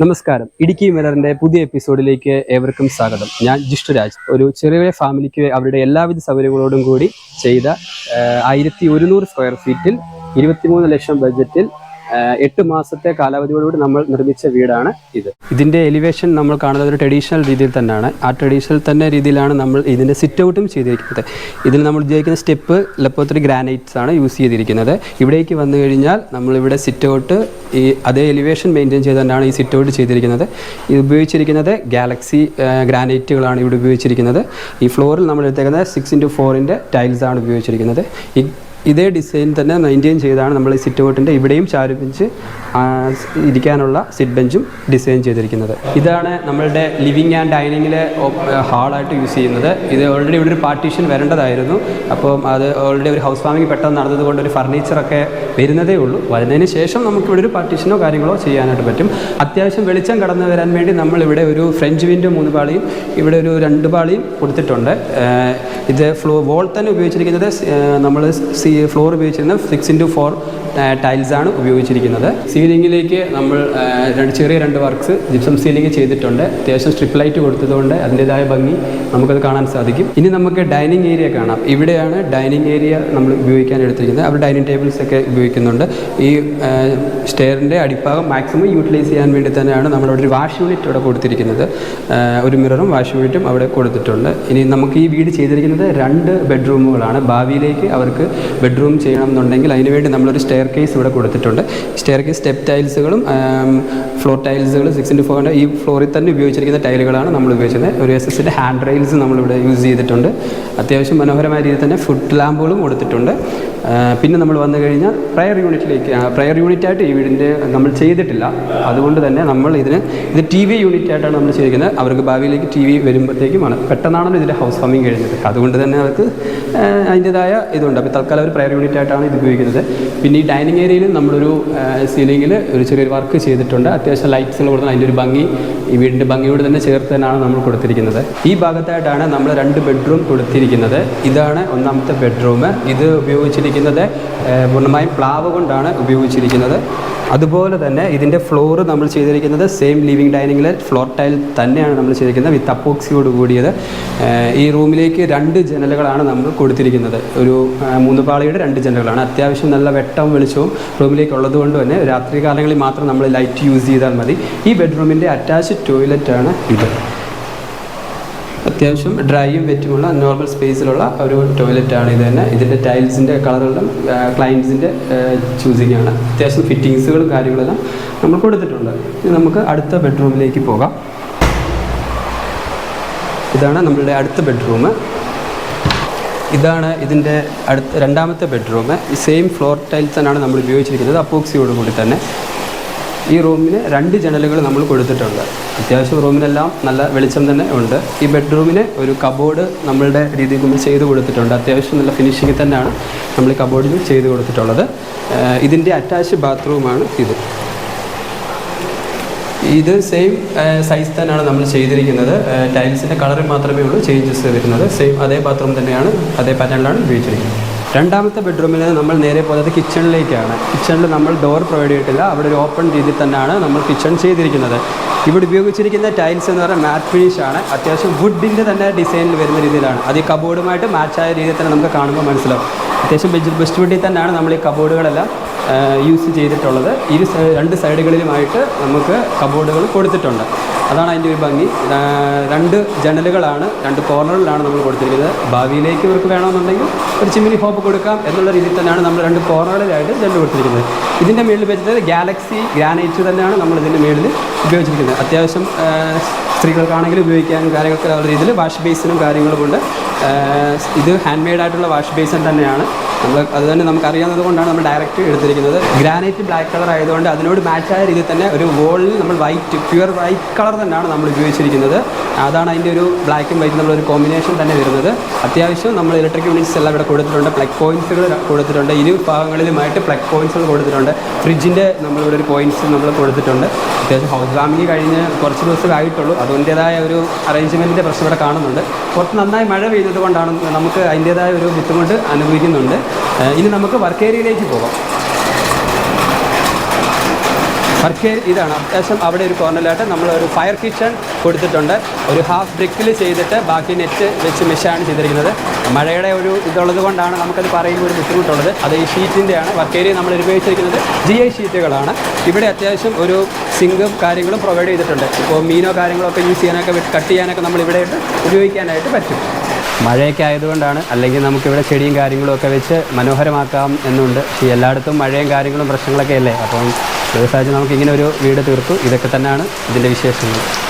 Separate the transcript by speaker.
Speaker 1: നമസ്കാരം. ഇടുക്കി മിററിന്റെ പുതിയ എപ്പിസോഡിലേക്ക് ഏവർക്കും സ്വാഗതം. ഞാൻ ജിഷ്ടുരാജ് ഒരു ചെറിയ ഫാമിലിക്ക് അവരുടെ എല്ലാവിധ സൗകര്യങ്ങളോടും കൂടി ചെയ്ത ആയിരത്തി ഒരുന്നൂറ് സ്ക്വയർ ഫീറ്റിൽ ഇരുപത്തിമൂന്ന് ലക്ഷം ബഡ്ജറ്റിൽ എട്ട് മാസത്തെ കാലാവധിയോടുകൂടി നമ്മൾ നിർമ്മിച്ച വീടാണ് ഇത്. ഇതിന്റെ എലിവേഷൻ നമ്മൾ കാണുന്നത് ഒരു ട്രഡീഷണൽ രീതിയിൽ തന്നെയാണ്. ആ ട്രഡീഷണൽ തന്നെ രീതിയിലാണ് നമ്മൾ ഇതിന്റെ സിറ്റ് ഔട്ടും ചെയ്തിരിക്കുന്നത്. ഇതിൽ നമ്മൾ ഉപയോഗിക്കുന്ന സ്റ്റെപ്പ് ലപ്പോത്തിരി ഗ്രാനൈറ്റ്സ് ആണ് യൂസ് ചെയ്തിരിക്കുന്നത്. ഇവിടേക്ക് വന്നു കഴിഞ്ഞാൽ നമ്മളിവിടെ സിറ്റ് ഔട്ട് ഈ അതേ എലിവേഷൻ മെയിന്റെയിൻ ചെയ്ത് തന്നെയാണ് ഈ സിറ്റ് ഔട്ട് ചെയ്തിരിക്കുന്നത്. ഇത് ഉപയോഗിച്ചിരിക്കുന്നത് ഗാലക്സി ഗ്രാനൈറ്റുകളാണ് ഇവിടെ ഉപയോഗിച്ചിരിക്കുന്നത്. ഈ ഫ്ലോറിൽ നമ്മൾ എടുത്തേക്കുന്നത് സിക്സ് ഇന്റു ഫോറിന്റെ ടൈൽസ് ആണ് ഉപയോഗിച്ചിരിക്കുന്നത്. ഈ ഇതേ ഡിസൈൻ തന്നെ മെയിന്റെയിൻ ചെയ്താണ് നമ്മൾ ഈ സിറ്റ് ഔട്ടിന്റെ ഇവിടെയും ചാരു ബെഞ്ച് ഇരിക്കാനുള്ള സിറ്റ് ബെഞ്ചും ഡിസൈൻ ചെയ്തിരിക്കുന്നത്. ഇതാണ് നമ്മളുടെ ലിവിങ് ആൻഡ് ഡൈനിങ്ങിലെ ഹാളായിട്ട് യൂസ് ചെയ്യുന്നത്. ഇത് ഓൾറെഡി ഇവിടെ ഒരു പാർട്ടീഷൻ വരേണ്ടതായിരുന്നു. അപ്പോൾ അത് ഓൾറെഡി ഒരു ഹൗസ് വാമിങ് പെട്ടെന്ന് നടന്നതുകൊണ്ട് ഒരു ഫർണിച്ചറൊക്കെ വരുന്നതേ ഉള്ളൂ. വരുന്നതിന് ശേഷം നമുക്ക് ഇവിടെ ഒരു പാർട്ടീഷനോ കാര്യങ്ങളോ ചെയ്യാനായിട്ട് പറ്റും. അത്യാവശ്യം വെളിച്ചം കടന്നു വരാൻ വേണ്ടി നമ്മൾ ഇവിടെ ഒരു ഫ്രഞ്ച് വിൻഡോ മൂന്ന് പാളിയും ഇവിടെ ഒരു രണ്ട് പാളിയും കൊടുത്തിട്ടുണ്ട്. ഇത് ഫ്ലോ വോൾ തന്നെ ഉപയോഗിച്ചിരിക്കുന്നത് നമ്മൾ സി ഫ്ലോർ ഉപയോഗിച്ചിരുന്ന സിക്സ് ഇന്റു ഫോർ ടൈൽസ് ആണ് ഉപയോഗിച്ചിരിക്കുന്നത്. സീലിംഗിലേക്ക് നമ്മൾ രണ്ട് ചെറിയ രണ്ട് വർക്ക്സ് ജിപ്സം സീലിംഗ് ചെയ്തിട്ടുണ്ട്. അത്യാവശ്യം സ്ട്രിപ്പ് ലൈറ്റ് കൊടുത്തതുകൊണ്ട് അതിന്റെതായ ഭംഗി നമുക്കത് കാണാൻ സാധിക്കും. ഇനി നമുക്ക് ഡൈനിങ് ഏരിയ കാണാം. ഇവിടെയാണ് ഡൈനിങ് ഏരിയ നമ്മൾ ഉപയോഗിക്കാൻ എടുത്തിരിക്കുന്നത്. അവിടെ ഡൈനിങ് ടേബിൾസ് ഒക്കെ ഉപയോഗിക്കുന്നുണ്ട്. ഈ സ്റ്റെയറിന്റെ അടിഭാഗം മാക്സിമം യൂട്ടിലൈസ് ചെയ്യാൻ വേണ്ടി തന്നെയാണ് നമ്മളവിടെ ഒരു വാഷ് യൂണിറ്റ് ഇവിടെ കൊടുത്തിരിക്കുന്നത്. ഒരു മിററും വാഷ് യൂണിറ്റും അവിടെ കൊടുത്തിട്ടുണ്ട്. ഇനി നമുക്ക് ഈ വീട് ചെയ്തിരിക്കുന്നത് രണ്ട് ബെഡ്റൂമുകളാണ് ഭാവിയിലേക്ക് അവർക്ക് ബെഡ്റൂം ചെയ്യണം എന്നുണ്ടെങ്കിൽ അതിനുവേണ്ടി നമ്മളൊരു സ്റ്റെയർ കേസ് ഇവിടെ കൊടുത്തിട്ടുണ്ട്. സ്റ്റെയർ കേസ് സ്റ്റെപ്പ് ടൈൽസുകളും ഫ്ലോർ ടൈൽസുകൾ സിക്സ് ഇന്റു ഫോറിന്റെ ഈ ഫ്ലോറിൽ തന്നെ ഉപയോഗിച്ചിരിക്കുന്ന ടൈലുകളാണ് നമ്മൾ ഉപയോഗിച്ചത് ഒരു എസ് എസിന്റെ ഹാൻഡ് റെയിൽസ് നമ്മളിവിടെ യൂസ് ചെയ്തിട്ടുണ്ട്. അത്യാവശ്യം മനോഹരമായ രീതിയിൽ തന്നെ ഫുഡ് ലാമ്പുകളും കൊടുത്തിട്ടുണ്ട്. പിന്നെ നമ്മൾ വന്നു കഴിഞ്ഞാൽ പ്രയർ യൂണിറ്റിലേക്ക് പ്രയർ യൂണിറ്റായിട്ട് ഈ വീടിന്റെ നമ്മൾ ചെയ്തിട്ടില്ല. അതുകൊണ്ട് തന്നെ നമ്മൾ ഇതിന് ഇത് ടി വി യൂണിറ്റ് ആയിട്ടാണ് നമ്മൾ ചെയ്തിരിക്കുന്നത്. അവർക്ക് ഭാവിയിലേക്ക് ടി വി വരുമ്പോഴത്തേക്കുമാണ് പെട്ടെന്നാണല്ലോ ഇതിന്റെ ഹൗസ് ഫാമിങ് കഴിഞ്ഞത്. അതുകൊണ്ട് തന്നെ അവർക്ക് അതിന്റെതായ ഇതുണ്ട്. അപ്പോൾ തൽക്കാലം ഒരു പ്രയർ യൂണിറ്റ് ആയിട്ടാണ് ഇത് ഉപയോഗിക്കുന്നത്. പിന്നെ ഈ ഡൈനിങ് ഏരിയയിൽ നമ്മളൊരു സീലിങ്ങിൽ ഒരു ചെറിയൊരു വർക്ക് ചെയ്തിട്ടുണ്ട്. അത്യാവശ്യം ലൈറ്റ്സുകൾ കൊടുത്താൽ അതിന്റെ ഒരു ഭംഗി ഈ വീടിന്റെ ഭംഗിയോട് തന്നെ ചേർത്ത് തന്നെയാണ് നമ്മൾ കൊടുത്തിരിക്കുന്നത്. ഈ ഭാഗത്തായിട്ടാണ് നമ്മൾ രണ്ട് ബെഡ്റൂം കൊടുത്തിരിക്കുന്നത് ഇതാണ് ഒന്നാമത്തെ ബെഡ്റൂം. ഇത് ഉപയോഗിച്ചിരിക്കുന്നത് പൂർണമായും പ്ലാവ് കൊണ്ടാണ് ഉപയോഗിച്ചിരിക്കുന്നത്. അതുപോലെ തന്നെ ഇതിന്റെ ഫ്ലോർ നമ്മൾ ചെയ്തിരിക്കുന്നത് സെയിം ലിവിങ് ഡൈനിങ്ങിലെ ഫ്ലോർ ടൈൽ തന്നെയാണ് നമ്മൾ ചെയ്തിരിക്കുന്നത് വിത്ത് അപ്പോക്സിയോട് കൂടിയത്. ഈ റൂമിലേക്ക് രണ്ട് ജനലുകളാണ് നമ്മൾ കൊടുത്തിരിക്കുന്നത്. ഒരു മൂന്ന് പാളിയുടെ രണ്ട് ജനലുകളാണ്. അത്യാവശ്യം നല്ല വെട്ടം വെളിച്ചവും റൂമിലേക്ക് ഉള്ളത് കൊണ്ട് തന്നെ രാത്രി കാലങ്ങളിൽ മാത്രം നമ്മൾ ലൈറ്റ് യൂസ് ചെയ്താൽ മതി. ഈ ബെഡ്റൂമിന്റെ അറ്റാച്ച്ഡ് ടോയ്ലറ്റാണ് ഇത്. അത്യാവശ്യം ഡ്രൈയും വെറ്റുമുള്ള നോർമൽ സ്പേസിലുള്ള ഒരു ടോയ്ലറ്റാണ് ഇത് തന്നെ. ഇതിന്റെ ടൈൽസിന്റെ കളറുകളും ക്ലയൻസിന്റെ ചൂസിങ് ആണ്. അത്യാവശ്യം ഫിറ്റിങ്സുകളും കാര്യങ്ങളെല്ലാം നമ്മൾ കൊടുത്തിട്ടുണ്ട്. നമുക്ക് അടുത്ത ബെഡ്റൂമിലേക്ക് പോകാം. ഇതാണ് നമ്മളുടെ അടുത്ത ബെഡ്റൂം ഇതാണ് ഇതിന്റെ അടുത്ത രണ്ടാമത്തെ ബെഡ്റൂം സെയിം ഫ്ലോർ ടൈൽസ് തന്നെയാണ് നമ്മൾ ഉപയോഗിച്ചിരിക്കുന്നത് അപ്പോക്സിയോട് കൂടി തന്നെ. ഈ റൂമിന് രണ്ട് ജനലുകൾ നമ്മൾ കൊടുത്തിട്ടുണ്ട്. അത്യാവശ്യം റൂമിനെല്ലാം നല്ല വെളിച്ചം തന്നെ ഉണ്ട്. ഈ ബെഡ്റൂമിന് ഒരു കബോർഡ് നമ്മളുടെ രീതിയിൽ നമ്മൾ ചെയ്ത് കൊടുത്തിട്ടുണ്ട്. അത്യാവശ്യം നല്ല ഫിനിഷിങ്ങിൽ തന്നെയാണ് നമ്മൾ ഈ കബോർഡിൽ ചെയ്ത് കൊടുത്തിട്ടുള്ളത്. ഇതിന്റെ അറ്റാച്ച് ബാത്റൂമാണ് ഇത്. ഇത് സെയിം സൈസ് തന്നെയാണ് നമ്മൾ ചെയ്തിരിക്കുന്നത്. ടൈൽസിന്റെ കളറിൽ മാത്രമേ ഉള്ളൂ ചേഞ്ചസ് വരുന്നത്. സെയിം അതേ ബാത്റൂം തന്നെയാണ് അതേ പാറ്റേണിലാണ് ഉപയോഗിച്ചിരിക്കുന്നത്. രണ്ടാമത്തെ ബെഡ്റൂമിൽ നമ്മൾ നേരെ പോകുന്നത് കിച്ചണിലേക്കാണ് കിച്ചണിൽ നമ്മൾ ഡോർ പ്രൊവൈഡ് ചെയ്തിട്ടില്ല. അവിടെ ഒരു ഓപ്പൺ രീതിയിൽ തന്നെയാണ് നമ്മൾ കിച്ചൺ ചെയ്തിരിക്കുന്നത്. ഇവിടെ ഉപയോഗിച്ചിരിക്കുന്ന ടൈൽസ് എന്ന് പറഞ്ഞാൽ മാറ്റ് ഫിനിഷ് ആണ്. അത്യാവശ്യം വുഡിന്റെ തന്നെ ഡിസൈനിൽ വരുന്ന രീതിയിലാണ്. അത് ഈ കബോർഡുമായിട്ട് മാച്ചായ രീതിയിൽ തന്നെ നമുക്ക് കാണുമ്പോൾ മനസ്സിലാവും. അത്യാവശ്യം ബെസ്റ്റ് ബെസ്റ്റ് വുഡിൽ തന്നെയാണ് നമ്മൾ ഈ കബോർഡുകളെല്ലാം യൂസ് ചെയ്തിട്ടുള്ളത്. ഇരു രണ്ട് സൈഡുകളിലുമായിട്ട് നമുക്ക് കബോർഡുകൾ കൊടുത്തിട്ടുണ്ട്. അതാണ് അതിന്റെ ഒരു ഭംഗി. രണ്ട് ജനലുകളാണ് രണ്ട് കോർണറിലാണ് നമ്മൾ കൊടുത്തിരിക്കുന്നത്. ഭാവിയിലേക്ക് ഇവർക്ക് വേണമെന്നുണ്ടെങ്കിൽ ഒരു ചിമ്മിനി ഹോപ്പ് കൊടുക്കാം എന്നുള്ള രീതിയിൽ തന്നെയാണ് നമ്മൾ രണ്ട് കോർണറിലായിട്ട് ജനൽ കൊടുത്തിരിക്കുന്നത്. ഇതിന്റെ മുകളിൽ വെച്ചിട്ട് ഗാലക്സി ഗ്രാനൈറ്റ് തന്നെയാണ് നമ്മൾ ഇതിന്റെ മുകളിൽ ഉപയോഗിച്ചിരിക്കുന്നത്. അത്യാവശ്യം സ്ത്രീകൾക്കാണെങ്കിലും ഉപയോഗിക്കാനും കാര്യങ്ങൾക്ക് ഉള്ള രീതിയിൽ വാഷ് ബേസിനും കാര്യങ്ങളും കൊണ്ട് ഇത് ഹാൻഡ് മെയ്ഡ് ആയിട്ടുള്ള വാഷ് ബേസൻ തന്നെയാണ്. നമ്മൾ അത് തന്നെ നമുക്ക് അറിയാവുന്നത് കൊണ്ടാണ് നമ്മൾ ഡയറക്റ്റ് എടുത്തിരിക്കുന്നത്. ഗ്രാനൈറ്റ് ബ്ലാക്ക് കളർ ആയതുകൊണ്ട് അതിനോട് മാച്ചായ രീതിയിൽ തന്നെ ഒരു വോളിൽ നമ്മൾ വൈറ്റ് പ്യുവർ വൈറ്റ് കളർ തന്നെയാണ് നമ്മൾ ഉപയോഗിച്ചിരിക്കുന്നത്. അതാണ് അതിന്റെ ഒരു ബ്ലാക്കും വൈറ്റും ഒരു കോമ്പിനേഷൻ തന്നെ വരുന്നത്. അത്യാവശ്യം നമ്മൾ ഇലക്ട്രിക് യൂണിറ്റ്സ് എല്ലാം ഇവിടെ കൊടുത്തിട്ടുണ്ട്. പ്ലഗ് പോയിന്റ്സുകൾ കൊടുത്തിട്ടുണ്ട്. ഇരു ഭാഗങ്ങളിലുമായിട്ട് പ്ലഗ് പോയിന്റ്സുകൾ കൊടുത്തിട്ടുണ്ട്. ഫ്രിഡ്ജിന്റെ നമ്മളിവിടെ ഒരു പോയിന്റ്സ് നമ്മൾ കൊടുത്തിട്ടുണ്ട്. അത്യാവശ്യം ഹൗസ് വാമിങ് കഴിഞ്ഞ് കുറച്ച് ദിവസമേ ആയിട്ടുള്ളൂ. അതിന്റേതായ ഒരു അറേഞ്ച്മെന്റിന്റെ പ്രശ്നം ഇവിടെ കാണുന്നുണ്ട്. കുറച്ച് നന്നായി മഴ പെയ്തത് കൊണ്ടാണ് നമുക്ക് അതിന്റേതായ ഒരു ബുദ്ധിമുട്ട് അനുഭവിക്കുന്നുണ്ട്. ഇനി നമുക്ക് വർക്ക് ഏരിയയിലേക്ക് പോകാം. വർക്ക് ഇതാണ്. അത്യാവശ്യം അവിടെ ഒരു കോർണറിലായിട്ട് നമ്മൾ ഒരു ഫയർ കിച്ചൺ കൊടുത്തിട്ടുണ്ട്. ഒരു ഹാഫ് ബ്രിക്കിൽ ചെയ്തിട്ട് ബാക്കി നെറ്റ് വെച്ച് മെഷാണ് ചെയ്തിരിക്കുന്നത്. മഴയുടെ ഒരു ഇതുള്ളത് കൊണ്ടാണ് നമുക്കത് പറയുമ്പോൾ ഒരു ബുദ്ധിമുട്ടുള്ളത്. അത് ഈ ഷീറ്റിന്റെയാണ് വർക്ക് ഏരിയ നമ്മൾ ഉപയോഗിച്ചിരിക്കുന്നത് ജി ഐ ഷീറ്റുകളാണ് ഇവിടെ അത്യാവശ്യം ഒരു സിങ്കും കാര്യങ്ങളും പ്രൊവൈഡ് ചെയ്തിട്ടുണ്ട്. ഇപ്പോൾ മീനോ കാര്യങ്ങളൊക്കെ യൂസ് ചെയ്യാനൊക്കെ കട്ട് ചെയ്യാനൊക്കെ നമ്മൾ ഇവിടെ ഉപയോഗിക്കാനായിട്ട് പറ്റും. മഴയൊക്കെ ആയതുകൊണ്ടാണ് അല്ലെങ്കിൽ നമുക്കിവിടെ ചെടിയും കാര്യങ്ങളും ഒക്കെ വെച്ച് മനോഹരമാക്കാം എന്നുണ്ട്. പക്ഷേ എല്ലായിടത്തും മഴയും കാര്യങ്ങളും പ്രശ്നങ്ങളൊക്കെ അല്ലേ? അപ്പം വ്യവസായിച്ച് നമുക്കിങ്ങനെ ഒരു വീട് തീർത്തു. ഇതൊക്കെ തന്നെയാണ് ഇതിന്റെ വിശേഷങ്ങൾ.